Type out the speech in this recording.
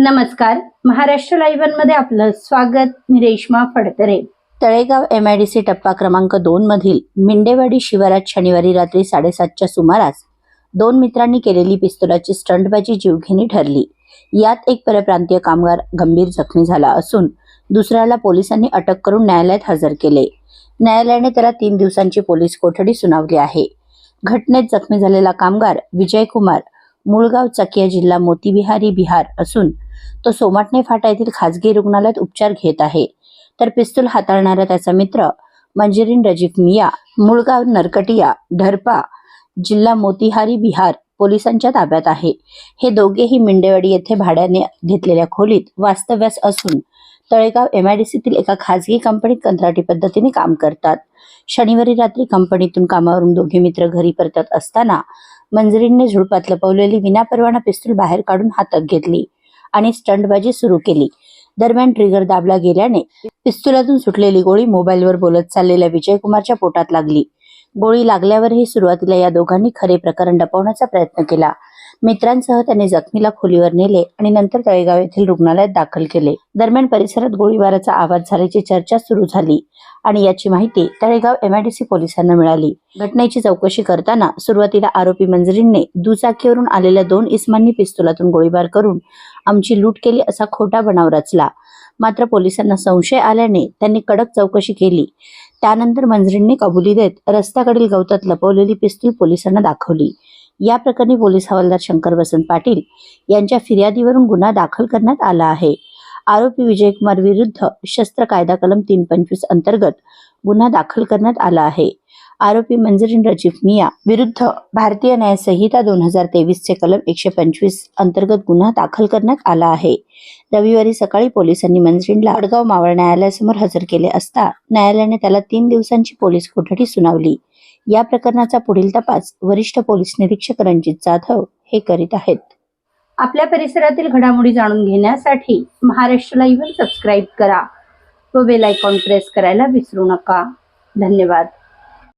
नमस्कार. महाराष्ट्र लाईव्हमध्ये आपलं स्वागत. मी रेश्मा फडतरे. तळेगाव सी टप्पा क्रमांक दोन मधील मिंडेवाडी शिवारात शनिवारी रात्री साडेसातच्या सुमारास दोन मित्रांनी केलेली पिस्तुलाची स्टंटबाजी जीवघेणी ठरली. यात एक परप्रांतीय कामगार गंभीर जखमी झाला असून दुसऱ्याला पोलिसांनी अटक करून न्यायालयात हजर केले. न्यायालयाने त्याला तीन दिवसांची पोलीस कोठडी सुनावली आहे. घटनेत जखमी झालेला कामगार विजय कुमार मुळगाव चकिया जिल्हा मोतीबिहारी बिहार असून तो सोमाटणे फाटा येथील खासगी रुग्णालयात उपचार घेत आहे. तर पिस्तूल हाताळणारा त्याचा मित्र मंजिरीन रजीफ मिया मुळगाव नरकटिया ढरपा जिल्हा मोतिहारी बिहार पोलिसांच्या ताब्यात आहे. हे दोघेही मिंडेवाडी येथे भाड्याने घेतलेल्या खोलीत वास्तव्यास असून तळेगाव एमआयडीसीतील एका खासगी कंपनीत कंत्राटी पद्धतीने काम करतात. शनिवारी रात्री कंपनीतून कामावरून दोघे मित्र घरी परतत असताना मंजरींने झुडपात लपवलेली विनापरवाना पिस्तूल बाहेर काढून हातात घेतली. आणि स्टंटबाजी सुरू केली. दरम्यान ट्रिगर दाबला गेल्याने पिस्तुलातून सुटलेली गोळी मोबाईलवर बोलत चाललेल्या विजयकुमारच्या पोटात लागली. गोळी लागल्यावरही सुरुवातीला या दोघांनी खरे प्रकरण लपवण्याचा प्रयत्न केला. मित्रांसह त्यांनी जखमीला खोलीवर नेले आणि नंतर तळेगाव येथील रुग्णालयात दाखल केले. दरम्यान परिसरात गोळीबाराचा आवाज झाल्याची चर्चा सुरू झाली आणि याची माहिती तळेगाव एमआयडीसी पोलिसांना मिळाली. घटनेची चौकशी करताना सुरुवातीला आरोपी मंजरींने दुचाकीवरून आलेल्या दोन इस्मांनी पिस्तुलातून गोळीबार करून आमची लूट केली असा खोटा बनाव रचला. मात्र पोलिसांना संशय आल्याने त्यांनी कडक चौकशी केली. त्यानंतर मंजरींनी कबुली देत रस्त्याकडील गवतात लपवलेली पिस्तूल पोलिसांना दाखवली. या प्रकरणी पोलीस हवालदार शंकर वसंत पाटील यांच्या फिर्यादीवरून गुन्हा दाखल करण्यात आला आहे. आरोपी विजयकुमार विरुद्ध शस्त्र कायदा कलम तीन पंचवीस अंतर्गत गुन्हा दाखल करण्यात आला आहे. आरोपी मंजरीन रजीफ मिया विरुद्ध भारतीय न्यायसंहिता दोन हजार तेवीस चे कलम एकशे पंचवीस अंतर्गत गुन्हा दाखल करण्यात आला आहे. रविवारी सकाळी पोलिसांनी मंजरीनला वडगाव मावळ न्यायालयासमोर हजर केले असता न्यायालयाने त्याला तीन दिवसांची पोलीस कोठडी सुनावली. या प्रकरणाचा पुढील तपास वरिष्ठ पोलीस निरीक्षक रणजित जाधव हे करीत आहेत. आपल्या परिसरातील घडामोडी जाणून घेण्यासाठी महाराष्ट्र लाईव्ह सबस्क्राईब करा व बेल आयकॉन प्रेस करायला विसरू नका. धन्यवाद.